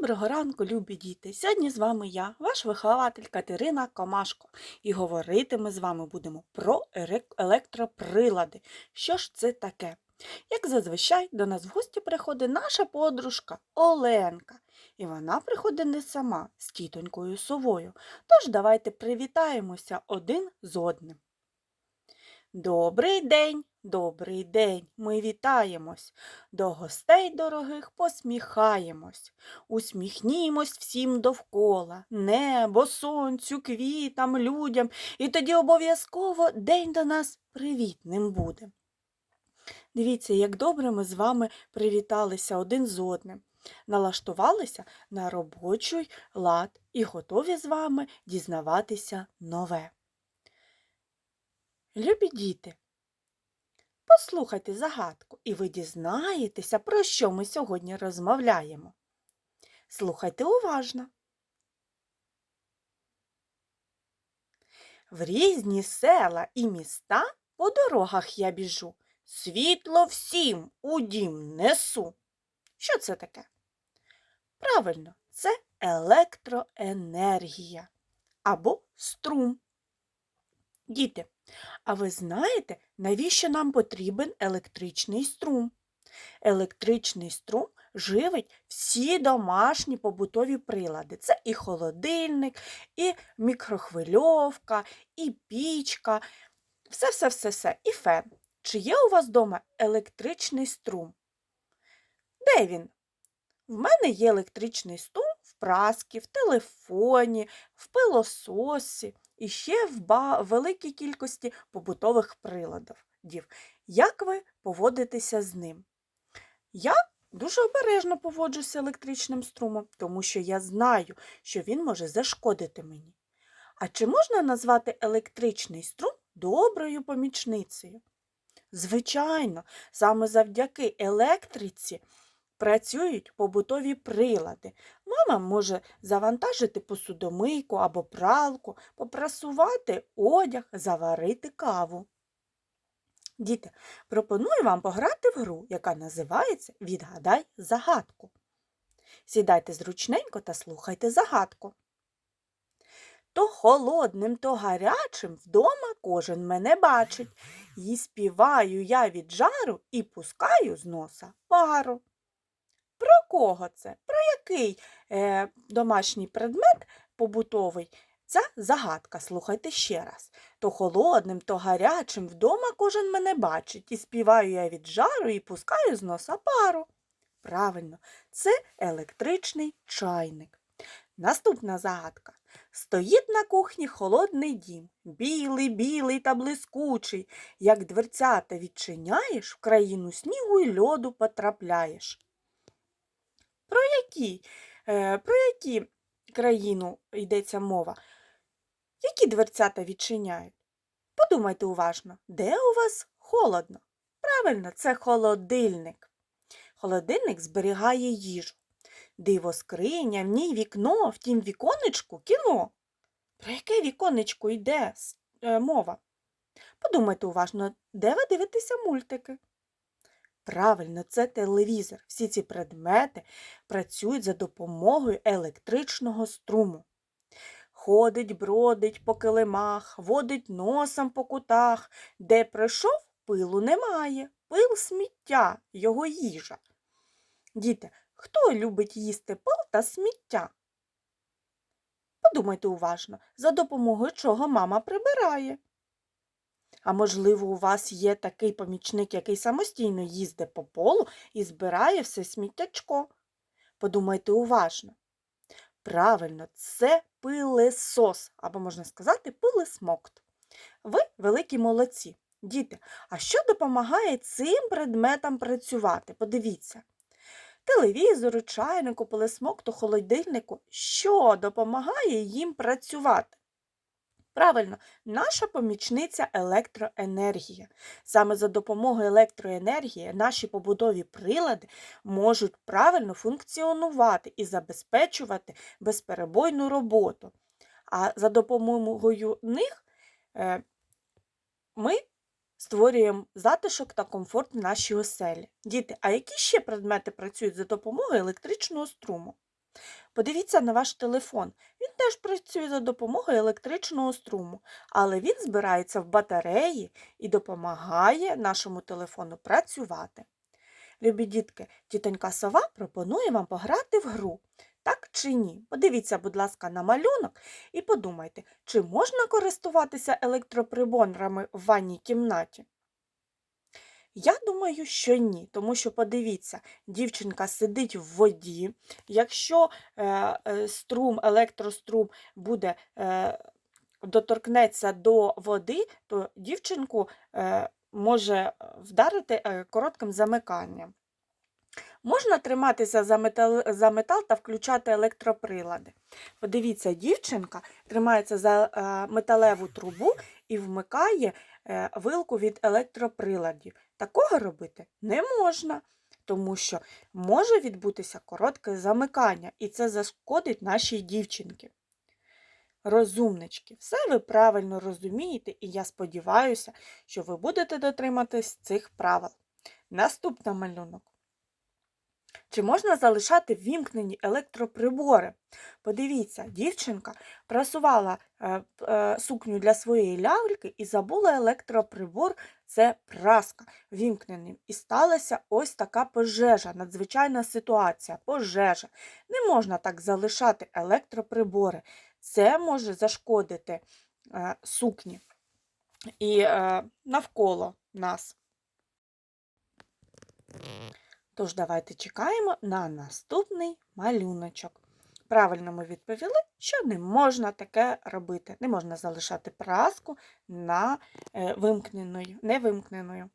Доброго ранку, любі діти! Сьогодні з вами я, ваш вихователь Катерина Комашко, і говорити ми з вами будемо про електроприлади. Що ж це таке? Як зазвичай до нас в гості приходить наша подружка Оленка. І вона приходить не сама з тітонькою совою. Тож давайте привітаємося один з одним. Добрий день, добрий день, ми вітаємось. До гостей дорогих посміхаємось. Усміхнімось всім довкола, небо, сонцю, квітам, людям, і тоді обов'язково день до нас привітним буде. Дивіться, як добре ми з вами привіталися один з одним, налаштувалися на робочий лад і готові з вами дізнаватися нове. Любі діти, послухайте загадку, і ви дізнаєтеся, про що ми сьогодні розмовляємо. Слухайте уважно. В різні села і міста по дорогах я біжу. Світло всім у дім несу. Що це таке? Правильно, це електроенергія або струм. Діти, а ви знаєте, навіщо нам потрібен електричний струм? Електричний струм живить всі домашні побутові прилади. Це і холодильник, і мікрохвильовка, і пічка, все-все-все-все, і фен. Чи є у вас вдома електричний струм? Де він? В мене є електричний струм в праски, в телефоні, в пилососі і ще в великій кількості побутових приладів. Як ви поводитеся з ним? Я дуже обережно поводжуся електричним струмом, тому що я знаю, що він може зашкодити мені. А чи можна назвати електричний струм доброю помічницею? Звичайно, саме завдяки електриці працюють побутові прилади. Мама може завантажити посудомийку або пралку, попрасувати одяг, заварити каву. Діти, пропоную вам пограти в гру, яка називається Відгадай загадку. Сідайте зручненько та слухайте загадку. То холодним, то гарячим вдома кожен мене бачить. І співаю я від жару і пускаю з носа пару. Про кого це? Про який е, домашній предмет побутовий? Ця загадка, слухайте ще раз. То холодним, то гарячим вдома кожен мене бачить, і співаю я від жару і пускаю з носа пару. Правильно, це електричний чайник. Наступна загадка. Стоїть на кухні холодний дім, білий, білий та блискучий. Як дверцята відчиняєш, в країну снігу й льоду потрапляєш. Про які, е, про які країну йдеться мова? Які дверцята відчиняють? Подумайте уважно, де у вас холодно? Правильно, це холодильник. Холодильник зберігає їжу. Диво скриня, в ній вікно, в тім віконечку кіно. Про яке віконечко йде е, мова? Подумайте уважно, де ви дивитеся мультики? Правильно, це телевізор. Всі ці предмети працюють за допомогою електричного струму. Ходить, бродить по килимах, водить носом по кутах. Де пройшов, пилу немає. Пил сміття, його їжа. Діти, хто любить їсти пил та сміття? Подумайте уважно, за допомогою чого мама прибирає. А можливо, у вас є такий помічник, який самостійно їздить по полу і збирає все сміттячко. Подумайте уважно. Правильно, це пилесос, або можна сказати, пилесмокт. Ви великі молодці. Діти, а що допомагає цим предметам працювати? Подивіться. Телевізору, чайнику, пилесмокту, холодильнику, що допомагає їм працювати? Правильно, наша помічниця електроенергія. Саме за допомогою електроенергії наші побудові прилади можуть правильно функціонувати і забезпечувати безперебойну роботу. А за допомогою них е, ми створюємо затишок та комфорт в нашій оселі. Діти, а які ще предмети працюють за допомогою електричного струму? Подивіться на ваш телефон. Він теж працює за допомогою електричного струму, але він збирається в батареї і допомагає нашому телефону працювати. Любі дітки, тітонька сова пропонує вам пограти в гру. Так чи ні? Подивіться, будь ласка, на малюнок і подумайте, чи можна користуватися електроприборами в ванній кімнаті? Я думаю, що ні, тому що подивіться, дівчинка сидить в воді. Якщо е, е, струм, електрострум буде е, доторкнеться до води, то дівчинку може вдарити коротким замиканням. Можна триматися за метал, за метал та включати електроприлади. Подивіться, дівчинка тримається за металеву трубу і вмикає вилку від електроприладів. Такого робити не можна, тому що може відбутися коротке замикання, і це зашкодить нашій дівчинці. Розумнички, все ви правильно розумієте, і я сподіваюся, що ви будете дотриматись цих правил. Наступний малюнок. Чи можна залишати вімкнені електроприбори? Подивіться, дівчинка прасувала е, е, сукню для своєї ляльки і забула електроприбор, це праска вімкненим. І сталася ось така пожежа, надзвичайна ситуація, пожежа. Не можна так залишати електроприбори. Це може зашкодити е, сукні і е, навколо нас. Тож давайте чекаємо на наступний малюночок. Правильно ми відповіли, що не можна таке робити. Не можна залишати праску на е, вимкненою, невимкненою.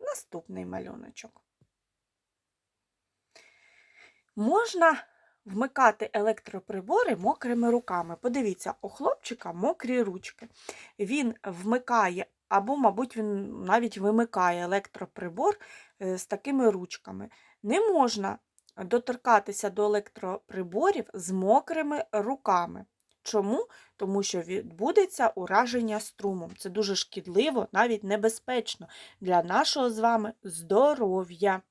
Наступний малюночок. Можна вмикати електроприбори мокрими руками. Подивіться, у хлопчика мокрі ручки. Він вмикає або, мабуть, він навіть вимикає електроприбор е, з такими ручками. Не можна доторкатися до електроприборів з мокрими руками. Чому? Тому що відбудеться ураження струмом. Це дуже шкідливо, навіть небезпечно для нашого з вами здоров'я.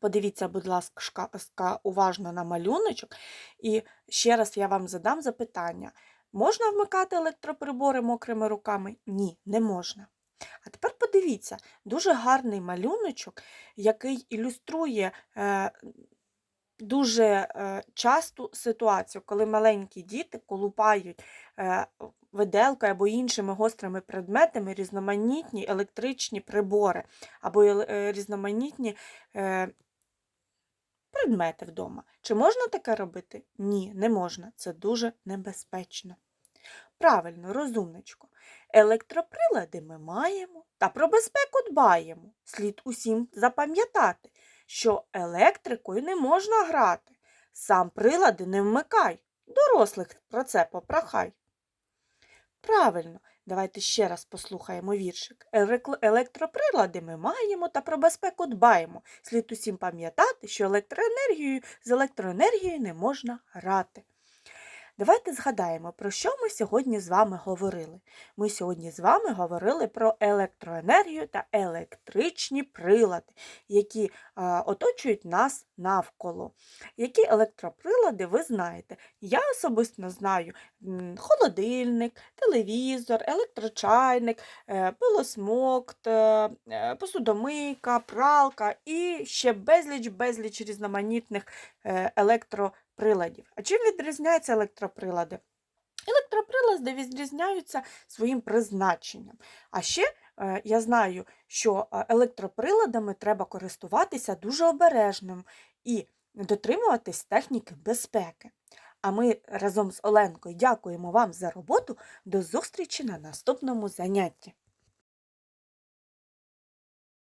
Подивіться, будь ласка, уважно на малюночок. І ще раз я вам задам запитання. Можна вмикати електроприбори мокрими руками? Ні, не можна. А тепер подивіться, дуже гарний малюночок, який ілюструє е, дуже е, часту ситуацію, коли маленькі діти колупають е, виделкою або іншими гострими предметами різноманітні електричні прибори, або е, різноманітні е, предмети вдома. Чи можна таке робити? Ні, не можна. Це дуже небезпечно. Правильно, розумничко. Електроприлади ми маємо та про безпеку дбаємо. Слід усім запам'ятати, що електрикою не можна грати. Сам прилади не вмикай. Дорослих про це попрохай. Правильно, давайте ще раз послухаємо віршик. Електроприлади ми маємо та про безпеку дбаємо. Слід усім пам'ятати, що електроенергією з електроенергією не можна грати. Давайте згадаємо, про що ми сьогодні з вами говорили. Ми сьогодні з вами говорили про електроенергію та електричні прилади, які оточують нас навколо. Які електроприлади ви знаєте? Я особисто знаю холодильник, телевізор, електрочайник, е, пилосмокт, е, е, посудомийка, пралка і ще безліч-безліч різноманітних електроприладів приладів. А чим відрізняються електроприлади? Електроприлади відрізняються своїм призначенням. А ще е, я знаю, що е, електроприладами треба користуватися дуже обережним і дотримуватись техніки безпеки. А ми разом з Оленкою дякуємо вам за роботу. До зустрічі на наступному занятті.